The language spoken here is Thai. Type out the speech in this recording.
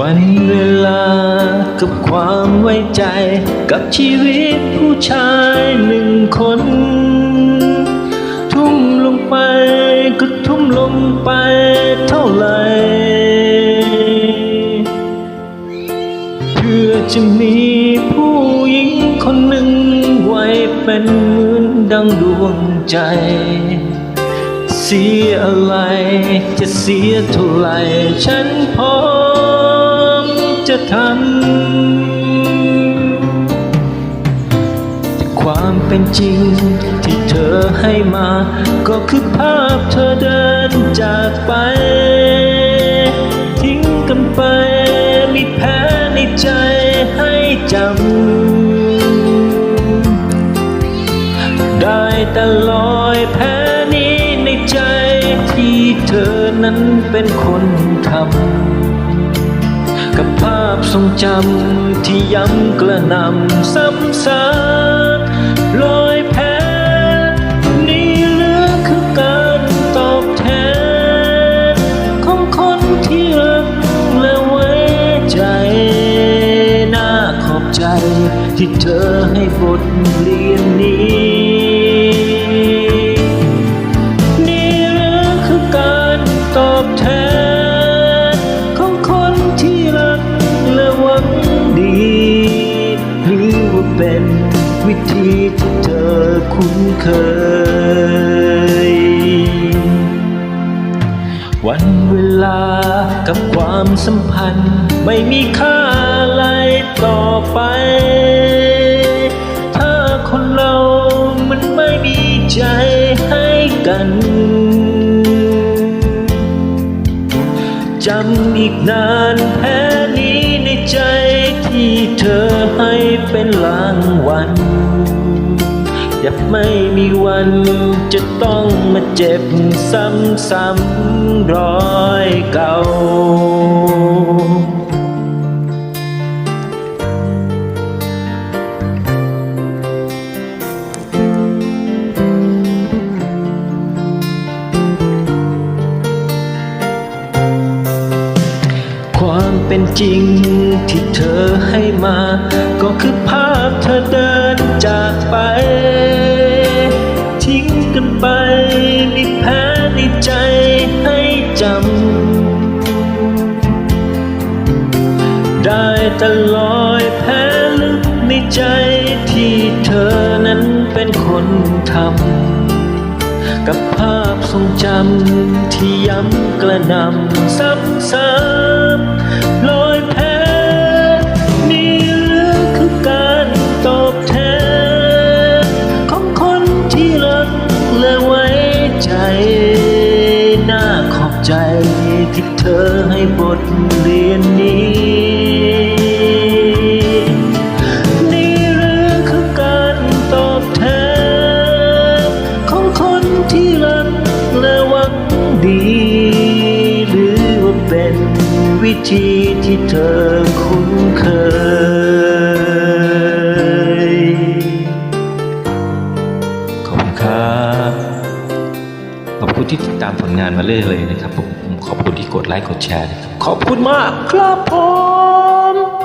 วันเวลากับความไว้ใจ กับชีวิตผู้ชายหนึ่งคน ทุ่มลงไปก็ทุ่มลงไปเท่าไหร่เพื่อจะมีผู้หญิงคนหนึ่งไว้เป็นเหมือนดังดวงใจเสียอะไรจะเสียเท่าไหร่ฉันพอ จะทำแต่ความเป็นจริงที่เธอให้มา ก็คือภาพเธอเดินจากไป ทิ้งกันไป มีแผลในใจให้จำ ได้แต่ลอยแพ้นี้ในใจที่เธอนั้นเป็นคนทำ กับภาพทรงจำที่ย้ำกระนำซ้ำซากลอยแพ้นี่เหลือคือการตอบแทน ของคนที่รักและไว้ใจ น่าขอบใจที่เธอให้บทเรียนนี้ เป็นวิธีที่เธอคุ้นเคย วันเวลากับความสัมพันธ์ ไม่มีค่าอะไรต่อไป ถ้าคนเรามันไม่มีใจให้กันจำอีกนานแพ้ เป็นรางวัลอย่าไม่มีวันจะต้องมาเจ็บซ้ำๆรอยเก่า เป็นจริงที่เธอให้มา ก็คือภาพเธอเดินจากไป ทิ้งกันไปมีแผลในใจให้จำ ได้แต่ลอยแพ้ลึกในใจที่เธอนั้นเป็นคนทำกับภาพทรงจำที่ย้ำกระนำซ้ำๆ ที่เธอให้บทเรียนนี้นี่หรือคือการตอบแทนของคนที่รักและหวังดีหรือว่าเป็นวิธีที่เธอคุ้นเคย ขอบคุณครับ ขอบคุณที่ติดตามผลงานมาเรื่อยเลยนะครับผม ขอบคุณที่กดไลค์กดแชร์ ขอบคุณมากครับผม